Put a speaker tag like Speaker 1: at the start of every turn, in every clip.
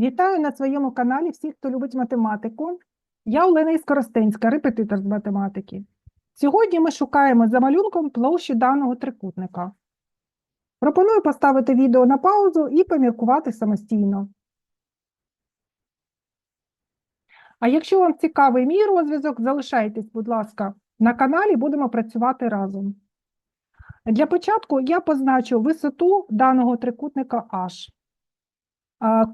Speaker 1: Вітаю на своєму каналі всіх, хто любить математику. Я Олена Іскоростенська, репетитор з математики. Сьогодні ми шукаємо за малюнком площу даного трикутника. Пропоную поставити відео на паузу і поміркувати самостійно. А якщо вам цікавий мій розв'язок, залишайтесь, будь ласка, на каналі, будемо працювати разом. Для початку я позначу висоту даного трикутника H.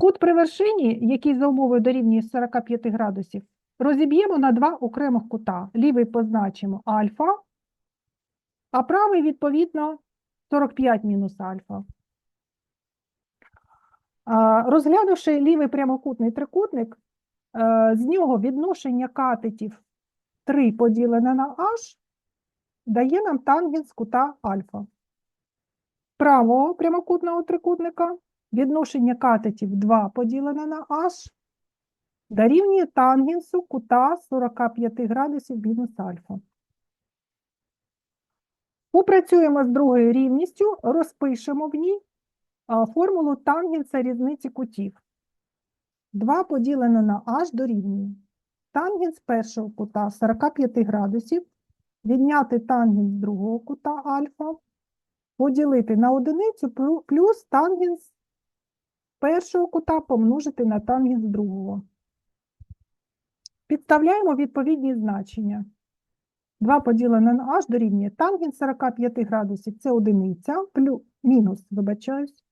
Speaker 1: Кут при вершині, який за умовою дорівнює 45 градусів, розіб'ємо на два окремих кута. Лівий позначимо альфа, а правий, відповідно, 45 мінус альфа. Розглянувши лівий прямокутний трикутник, е, з нього відношення катетів 3 поділене на h дає нам тангенс кута альфа. Правого прямокутного трикутника відношення катетів 2 поділене на h дорівнює тангенсу кута 45 градусів мінус альфа. Попрацюємо з другою рівністю, розпишемо в ній формулу тангенса різниці кутів. 2 поділене на h дорівнює тангенс першого кута 45 градусів, відняти тангенс другого кута альфа, поділити на одиницю плюс тангенс першого кута помножити на тангенс другого. Підставляємо відповідні значення. 2 поділене на h дорівнює тангенс 45 градусів, це одиниця, плюс, мінус, вибачаюсь,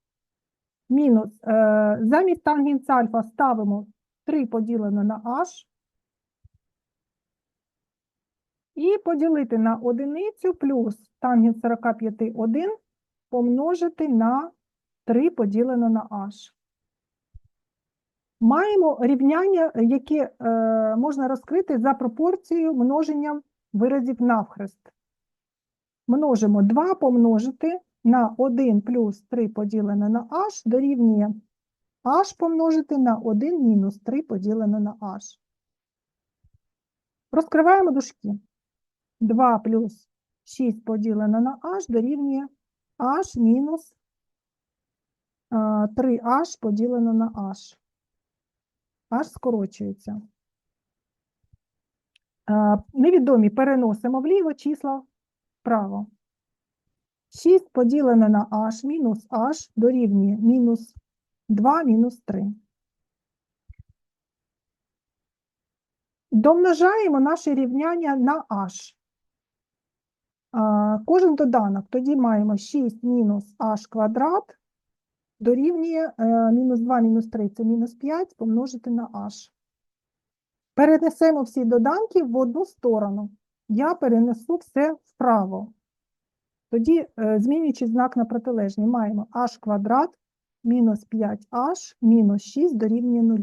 Speaker 1: мінус, е, замість тангенс альфа ставимо 3 поділене на h, і поділити на одиницю плюс тангенс 45 1 помножити на 3 поділено на h. Маємо рівняння, яке е, можна розкрити за пропорцією множенням виразів навхрест. Множимо 2 помножити на 1 плюс 3 поділене на h дорівнює h помножити на 1 мінус 3 поділене на h. Розкриваємо дужки. 2 плюс 6 поділене на h дорівнює h мінус 3h поділено на h. h скорочується. Е, Невідомі переносимо вліво, числа вправо. 6 поділене на h мінус h дорівнює мінус 2 мінус 3. Домножаємо наше рівняння на h. Кожен доданок. Тоді маємо 6 мінус h квадрат дорівнює е, мінус 2 мінус 3 це мінус 5 помножити на h. Перенесемо всі доданки в одну сторону. Я перенесу все вправо. Тоді, е, змінюючи знак на протилежний, маємо h квадрат мінус 5h мінус 6 дорівнює 0.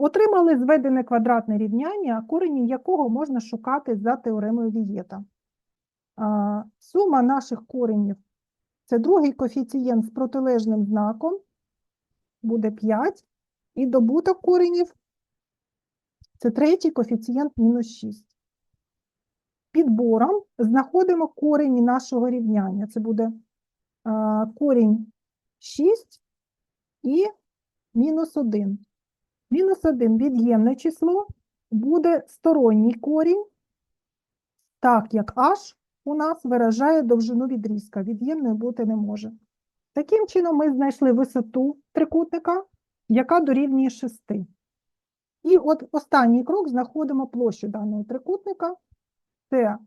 Speaker 1: Отримали зведене квадратне рівняння, корені якого можна шукати за теоремою Вієта. Сума наших коренів – це другий коефіцієнт з протилежним знаком, буде 5, і добуток коренів – це третій коефіцієнт мінус 6. Підбором знаходимо корені нашого рівняння. Це буде а, корінь 6 і мінус 1. Мінус 1 від'ємне число буде сторонній корінь, так як h у нас виражає довжину відрізка, від'ємною бути не може. Таким чином ми знайшли висоту трикутника, яка дорівнює 6. І от останній крок знаходимо площу даного трикутника. Це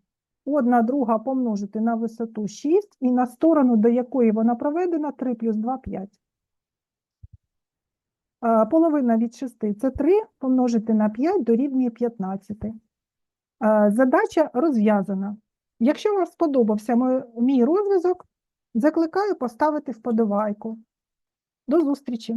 Speaker 1: 1 друга помножити на висоту 6 і на сторону, до якої вона проведена, 3 плюс 2 – 5. Половина від 6 – це 3, помножити на 5 дорівнює 15. Задача розв'язана. Якщо вам сподобався мій- розв'язок, закликаю поставити вподобайку. До зустрічі!